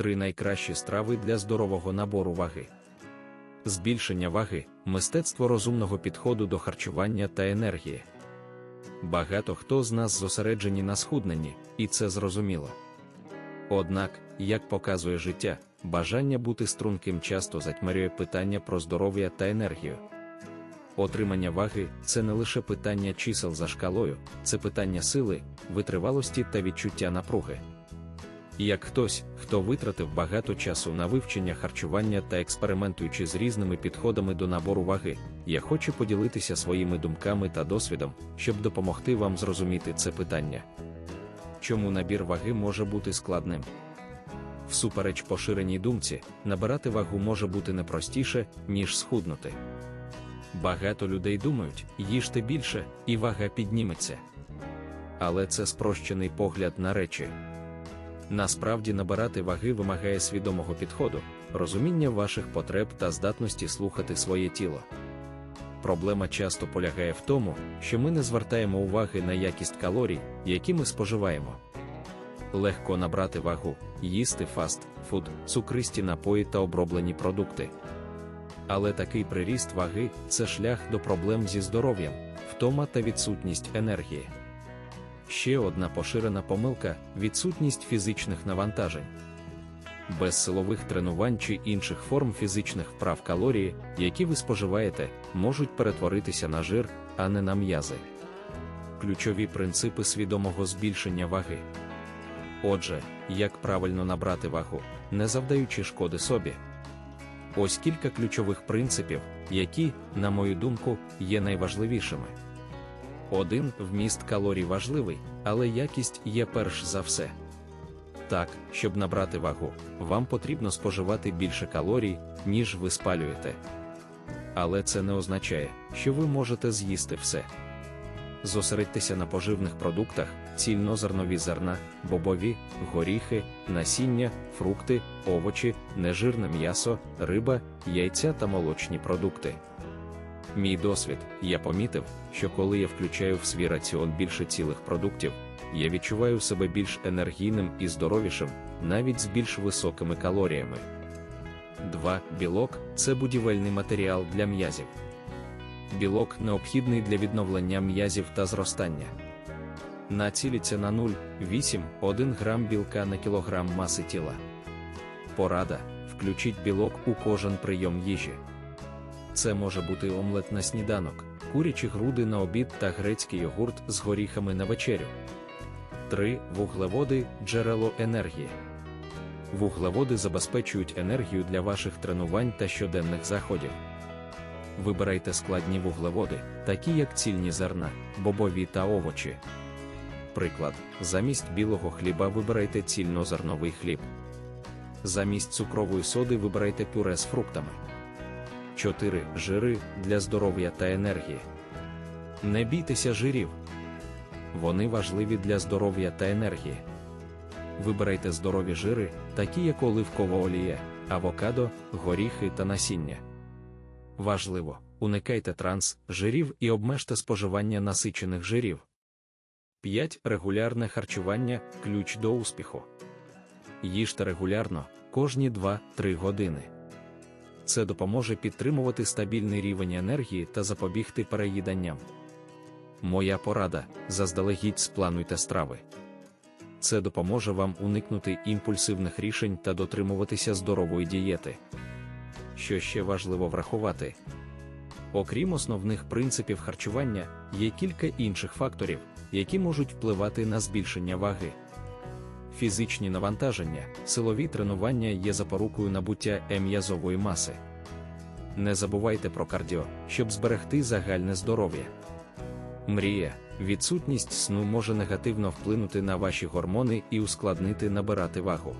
три найкращі страви для здорового набору ваги. Збільшення ваги мистецтво розумного підходу до харчування та енергії. Багато хто з нас зосереджені на схудненні, і це зрозуміло. Однак, як показує життя, бажання бути струнким часто затьмарює питання про здоров'я та енергію. Отримання ваги це не лише питання чисел за шкалою, це питання сили, витривалості та відчуття напруги. Як хтось, хто витратив багато часу на вивчення харчування та експериментуючи з різними підходами до набору ваги, я хочу поділитися своїми думками та досвідом, щоб допомогти вам зрозуміти це питання. Чому набір ваги може бути складним? Всупереч поширеній думці, набирати вагу може бути не простіше, ніж схуднути. Багато людей думають, їжте більше, і вага підніметься. Але це спрощений погляд на речі. Насправді набирати ваги вимагає свідомого підходу, розуміння ваших потреб та здатності слухати своє тіло. Проблема часто полягає в тому, що ми не звертаємо уваги на якість калорій, які ми споживаємо. Легко набрати вагу, їсти фаст, фуд, цукристі напої та оброблені продукти. Але такий приріст ваги це шлях до проблем зі здоров'ям, втома та відсутність енергії. Ще одна поширена помилка відсутність фізичних навантажень. Без силових тренувань чи інших форм фізичних вправ калорії, які ви споживаєте, можуть перетворитися на жир, а не на м'язи. Ключові принципи свідомого збільшення ваги. Отже, як правильно набрати вагу, не завдаючи шкоди собі. Ось кілька ключових принципів, які, на мою думку, є найважливішими. Один вміст калорій важливий, але якість є перш за все. Так, щоб набрати вагу, вам потрібно споживати більше калорій, ніж ви спалюєте. Але це не означає, що ви можете з'їсти все. Зосередьтеся на поживних продуктах, цільнозернові зерна, бобові, горіхи, насіння, фрукти, овочі, нежирне м'ясо, риба, яйця та молочні продукти. Мій досвід, я помітив, що коли я включаю в свій раціон більше цілих продуктів, я відчуваю себе більш енергійним і здоровішим, навіть з більш високими калоріями. 2. Білок це будівельний матеріал для м'язів. Білок необхідний для відновлення м'язів та зростання. Націляться на 0,8-1 грам білка на кілограм маси тіла. Порада: включіть білок у кожен прийом їжі. Це може бути омлет на сніданок, курячі груди на обід та грецький йогурт з горіхами на вечерю. 3. Вуглеводи джерело енергії. Вуглеводи забезпечують енергію для ваших тренувань та щоденних заходів. Вибирайте складні вуглеводи, такі як цільні зерна, бобові та овочі. Приклад, замість білого хліба вибирайте цільнозерновий хліб. Замість цукрової соди вибирайте пюре з фруктами. 4. Жири для здоров'я та енергії. Не бійтеся жирів. Вони важливі для здоров'я та енергії. Вибирайте здорові жири, такі як оливкова олія, авокадо, горіхи та насіння. Важливо, уникайте транс, жирів і обмежте споживання насичених жирів. 5. Регулярне харчування ключ до успіху. Їжте регулярно кожні 2-3 години. Це допоможе підтримувати стабільний рівень енергії та запобігти переїданням. Моя порада заздалегідь сплануйте страви. Це допоможе вам уникнути імпульсивних рішень та дотримуватися здорової дієти. Що ще важливо врахувати? Окрім основних принципів харчування, є кілька інших факторів, які можуть впливати на збільшення ваги. Фізичні навантаження, силові тренування є запорукою набуття м'язової маси. Не забувайте про кардіо, щоб зберегти загальне здоров'я. Мрія, відсутність сну може негативно вплинути на ваші гормони і ускладнити набирати вагу.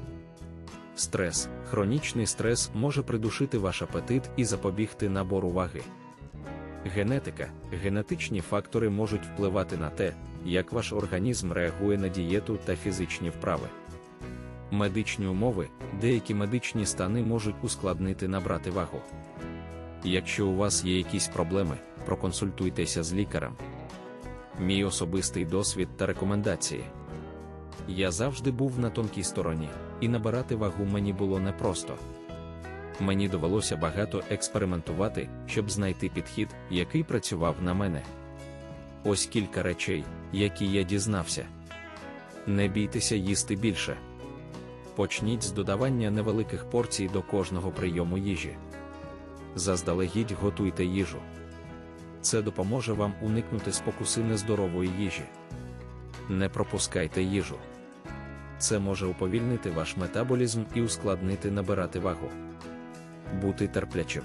Стрес, хронічний стрес може придушити ваш апетит і запобігти набору ваги. Генетика, генетичні фактори можуть впливати на те, як ваш організм реагує на дієту та фізичні вправи. Медичні умови, деякі медичні стани можуть ускладнити набрати вагу. Якщо у вас є якісь проблеми, проконсультуйтеся з лікарем. Мій особистий досвід та рекомендації. Я завжди був на тонкій стороні, і набирати вагу мені було непросто. Мені довелося багато експериментувати, щоб знайти підхід, який працював на мене. Ось кілька речей, які я дізнався. Не бійтеся їсти більше. Почніть з додавання невеликих порцій до кожного прийому їжі. Заздалегідь готуйте їжу. Це допоможе вам уникнути спокуси нездорової їжі. Не пропускайте їжу. Це може уповільнити ваш метаболізм і ускладнити набирати вагу. Бути терплячим.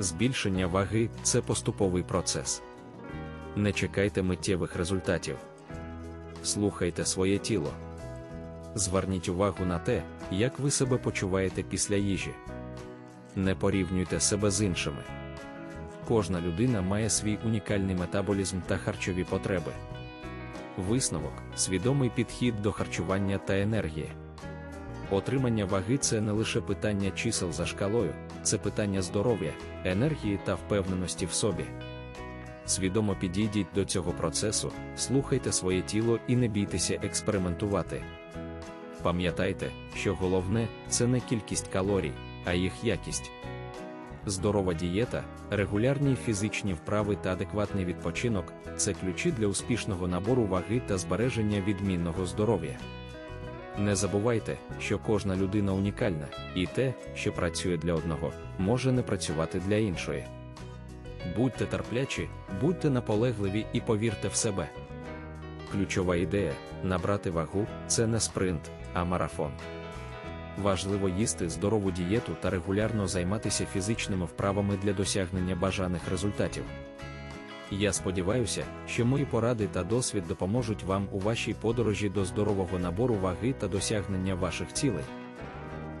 Збільшення ваги це поступовий процес. Не чекайте миттєвих результатів. Слухайте своє тіло. Зверніть увагу на те, як ви себе почуваєте після їжі. Не порівнюйте себе з іншими. Кожна людина має свій унікальний метаболізм та харчові потреби. Висновок свідомий підхід до харчування та енергії. Отримання ваги це не лише питання чисел за шкалою, це питання здоров'я, енергії та впевненості в собі. Свідомо підійдіть до цього процесу, слухайте своє тіло і не бійтеся експериментувати. Пам'ятайте, що головне це не кількість калорій, а їх якість. Здорова дієта, регулярні фізичні вправи та адекватний відпочинок це ключі для успішного набору ваги та збереження відмінного здоров'я. Не забувайте, що кожна людина унікальна, і те, що працює для одного, може не працювати для іншої. Будьте терплячі, будьте наполегливі і повірте в себе. Ключова ідея набрати вагу це не спринт, а марафон. Важливо їсти здорову дієту та регулярно займатися фізичними вправами для досягнення бажаних результатів. Я сподіваюся, що мої поради та досвід допоможуть вам у вашій подорожі до здорового набору ваги та досягнення ваших цілей.